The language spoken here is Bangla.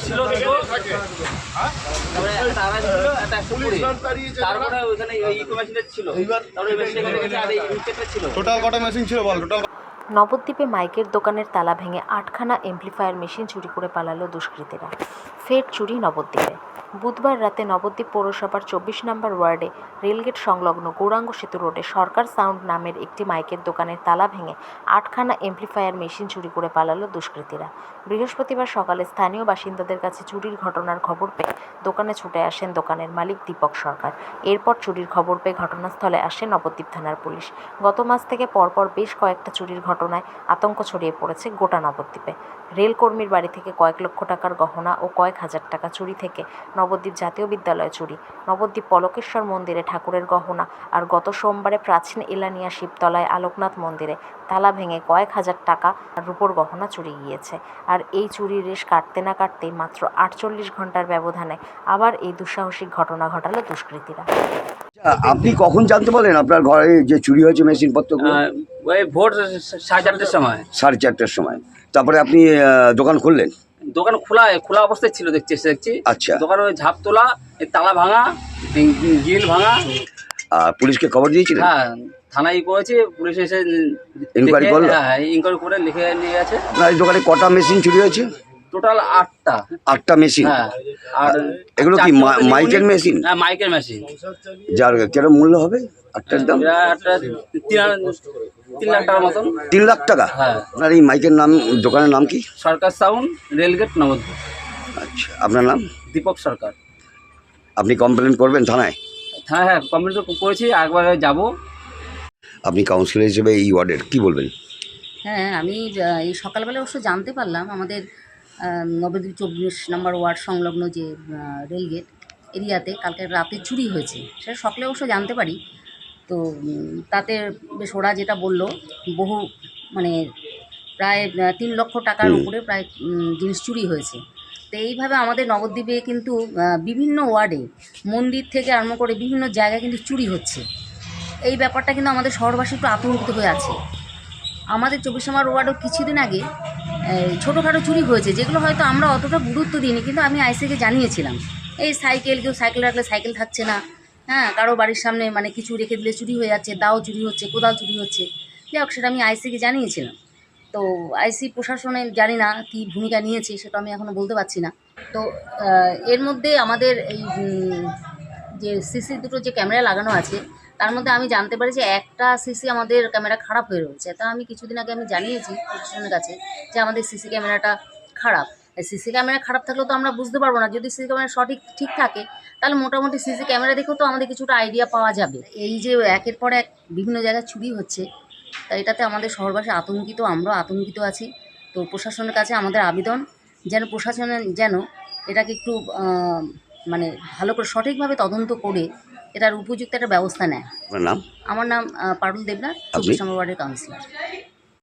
ছিল তারপরে মেশিনটা ছিল টোটাল কটা মেশিন ছিল বল? টোটাল নবদ্বীপে মাইকের দোকানের তালা ভেঙে আটখানা এমপ্লিফায়ার মেশিন চুরি করে পালালো দুষ্কৃতীরা। ফের চুরি নবদ্বীপে। বুধবার রাতে নবদ্বীপ পৌরসভার চব্বিশ নম্বর ওয়ার্ডে রেলগেট সংলগ্ন গৌরাঙ্গ সেতু রোডে সরকার সাউন্ড নামের একটি মাইকের দোকানের তালা ভেঙে আটখানা এমপ্লিফায়ার মেশিন চুরি করে পালালো দুষ্কৃতীরা। বৃহস্পতিবার সকালে স্থানীয় বাসিন্দাদের কাছে চুরির ঘটনার খবর পেয়ে দোকানে ছুটে আসেন দোকানের মালিক দীপক সরকার। এরপর চুরির খবর পেয়ে ঘটনাস্থলে আসে নবদ্বীপ থানার পুলিশ। গত মাস থেকে পরপর বেশ কয়েকটা চুরির ঘটনায় আতঙ্ক ছড়িয়ে পড়েছে গোটা নবদ্বীপে। রেলকর্মীর বাড়ি থেকে কয়েক লক্ষ টাকার গহনা ও কয়েক হাজার টাকা চুরি থেকে নবদ্বীপ জাতীয় বিদ্যালয়ে চুরি। নবদ্বীপ পলকেশ্বর মন্দিরে ঠাকুরের গহনা আর গত সোমবারে প্রাচীন এলানিয়া শিবতলায় আলোকনাথ মন্দিরে তালা ভেঙে কয়েক হাজার টাকা আর রূপোর গহনা চুরি গিয়েছে। আর এই চুরির রেশ কাটতে না কাটতেই মাত্র আটচল্লিশ ঘণ্টার ব্যবধানে আবার এই দুঃসাহসিক ঘটনা ঘটালো দুষ্কৃতীরা। আচ্ছা, আপনি কখন জানতে পারলেন আপনার ঘরে যে চুরি হয়েছে মেশিন পত্রগুলো আহ, ওই ভোর সাড়ে চারটের সময়। সাড়ে চারটার সময়। তারপরে আপনি দোকান খুললেন? দোকান খোলা খোলা অবস্থায় ছিল দেখছি দেখছি। আচ্ছা। দোকানে ওই ঝাপ তোলা তালা ভাঙা গিল ভাঙা। আর পুলিশকে খবর দিয়েছিলেন? হ্যাঁ থানায় করেছে পুলিশ এসে করল? হ্যাঁ ইনকোয়ারি করে লিখে নিয়ে গেছে। এই দোকানে কটা মেশিন চুরি হয়েছে? টোটাল আটটা। আটটা মেশিন হ্যাঁ আর এগুলো কি মাইকের মেশিন? হ্যাঁ মাইকের মেশিন যার কিরম মূল্য হবে? আটটার দাম? তিন হাজার- তিন লাখ টাকার মতন। তিন লাখ টাকা? হ্যাঁ। আপনার এই মাইকের নাম দোকানের নাম কি? Sarkar sound rail gate Nabadwip. আচ্ছা আপনার নাম? দীপক সরকার। আপনি কমপ্লেন করবেন থানায়? হ্যাঁ হ্যাঁ কমপ্লিট করেছি একবার যাব। আপনি কাউন্সিলর হিসেবে এই ওয়ার্ডের কি বলবেন? হ্যাঁ আমি যা- এই সকালবেলা অবশ্য জানতে পারলাম আমাদের আহ, নবদ্বীপ চব্বিশ নম্বর ওয়ার্ড সংলগ্ন যে রেলগেট এরিয়াতে কালকে রাতে চুরি হয়েছে। সেটা সকালে অবশ্য জানতে পারি। তো তাতে বেশ ওরা যেটা বলল বহু মানে প্রায় তিন লক্ষ টাকার উপরে প্রায় জিনিস চুরি হয়েছে। তো এইভাবে আমাদের নবদ্বীপে কিন্তু বিভিন্ন ওয়ার্ডে মন্দির থেকে আরম্ভ করে বিভিন্ন জায়গায় কিন্তু চুরি হচ্ছে। এই ব্যাপারটা কিন্তু আমাদের শহরবাসী একটু আতঙ্কিত হয়ে আছে। আমাদের চব্বিশ নম্বর ওয়ার্ডও কিছুদিন আগে ছোটোখাটো চুরি হয়েছে যেগুলো হয়তো আমরা অতটা গুরুত্ব দিইনি কিন্তু আমি আইসিকে জানিয়েছিলাম। এই সাইকেল কেউ সাইকেল রাখলে সাইকেল থাকছে না। হ্যাঁ কারও বাড়ির সামনে মানে কিছু রেখে দিলে চুরি হয়ে যাচ্ছে দাও চুরি হচ্ছে কোদাল চুরি হচ্ছে। যাই হোক, সেটা আমি আইসিকে জানিয়েছিলাম। তো আইসি প্রশাসনে জানি না কি ভূমিকা নিয়েছে, সেটা আমি এখনও বলতে পারছি না। তো এর মধ্যে আমাদের এই যে সিসি দুটো যে ক্যামেরা লাগানো আছে, তার মধ্যে আমি জানতে পারি যে একটা সিসি আমাদের ক্যামেরা খারাপ হয়ে রয়েছে। তা আমি কিছুদিন আগে আমি জানিয়েছি প্রশাসনের কাছে যে আমাদের সিসি ক্যামেরাটা খারাপ। সিসি ক্যামেরা খারাপ থাকলেও তো আমরা বুঝতে পারব না। যদি সিসি ক্যামেরা সঠিক ঠিক থাকে তাহলে মোটামুটি সিসি ক্যামেরা দেখেও তো আমাদের কিছুটা আইডিয়া পাওয়া যাবে। এই যে একের পর এক বিভিন্ন জায়গায় চুরি হচ্ছে তা এটাতে আমাদের শহরবাসী আতঙ্কিত আমরাও আতঙ্কিত আছি। তো প্রশাসনের কাছে আমাদের আবেদন যেন প্রশাসনের যেন এটাকে একটু মানে ভালো করে সঠিকভাবে তদন্ত করে এটার উপযুক্ত একটা ব্যবস্থা নেয়। নাম? আমার নাম পারুল দেবনাথ চব্বিশ নম্বর ওয়ার্ডের কাউন্সিলর